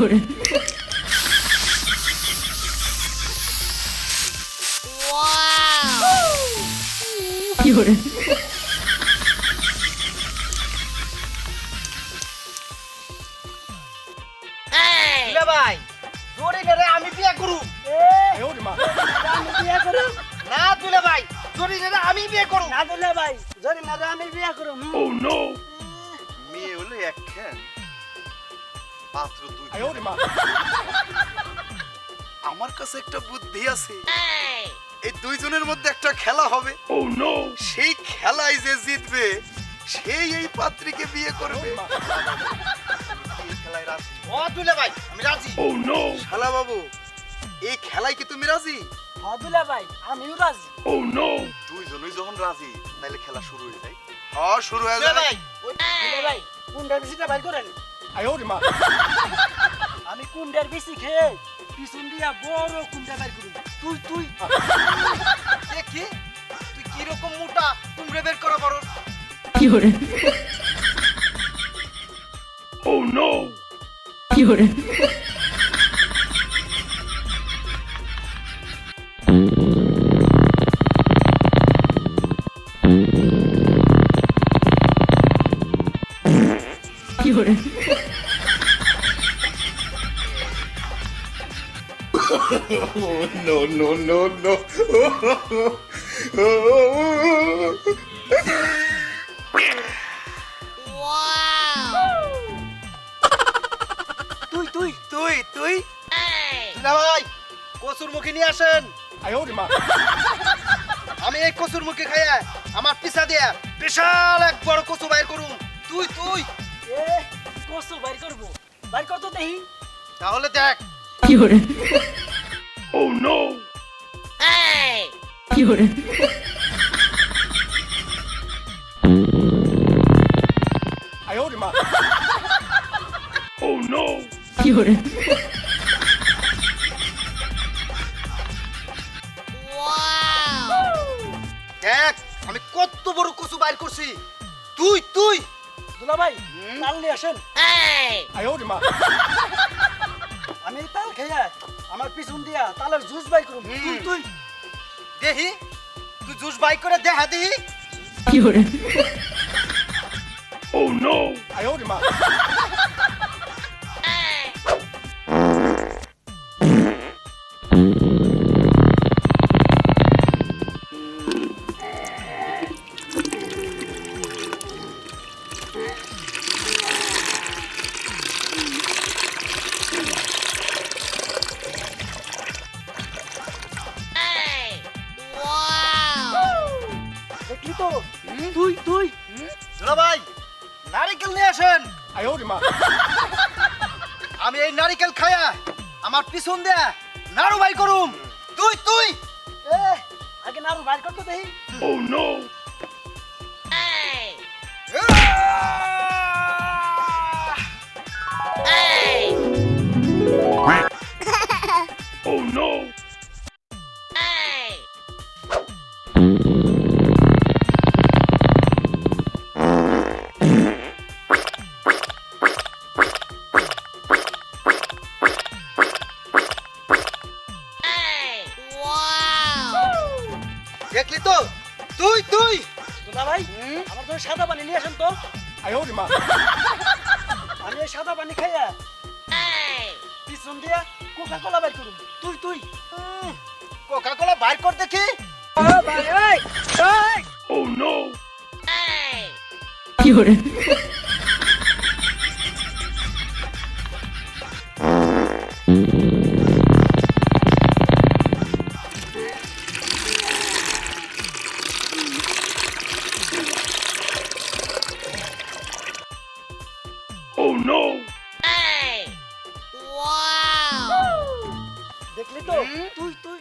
করে। কি করে? ভাই জোরে রে আমি বিয়া করু আমি বিয়া করু না দুলে ভাই জোরে রে আমি বিয়া করু না দুলে ভাই। জোরে রে আমি বিয়া করু ও oh, নো মেয়ে হলো এক মাত্র দুই আমার কাছে একটা বুদ্ধি আছে। এই। দুইজনের মধ্যে একটা খেলা হবে। oh, সেই খেলায় যে জিতবে সেই এই পাত্রীকে বিয়ে করবে। ভাই আমি oh, oh, যখন রাজি খেলা শুরু হয়ে যায়। শুরু হয়ে যায়। আমি কুন্ডার বেশি খেয়ে পিছন দিয়া বড় কুন্ডা বের করি। তুই তুই। দেখি তুই কীরকম মোটা? কুমড়ে বের করা বড় কি করে ও oh, no! কি করে no, no, no, no. তুই তুই তুই তুই? ভাই কচুর মুখে নিয়ে আসেন। আমি এই কচুর মুখে খাইয়া আমার পিছা দিয়া বিশাল এক বড় কচু বাইর করুম। তুই তুই। এ কচু বাইর করব। বাইর করতো দেখি। তাহলে দেখ। কি Oh no! Hey! You're. I hold him up. oh no! You're. দেখ আমি কত বড় কচু বাইর করছি তুই তুই দুলা ভাই কাল নিয়ে আসেন আই ওর মা করুম দিয়া তাহলে জুস বাই করুম। তুই তুই। দেহি? তুই জুস বাই করে দেহা দিহি? কি হরে ও নো আই ওরে মা। তুই তুই। দুলা ভাই নারিকেল নিয়ে আসেন। আমি এই নারিকেল খায়া আমার পিছন দে নাড়ু ভাই করুম। তুই তুই। এ আগে নাড়ু ভাই করতে দেই ও নো Oh no! দেখলি তো? তুই তুই! দুলা ভাই আমার জন্য সাদা পানি নিয়ে আসেন তো। আমি সাদা পানি খাইয়া পিছন দিয়া কোকা কোলা বের করুন তুই তুই! কোকা কোলা বাইর কর দেখি। oh, কি হরে Oh no! Hey! Wow! দেখলি তো তুই তুই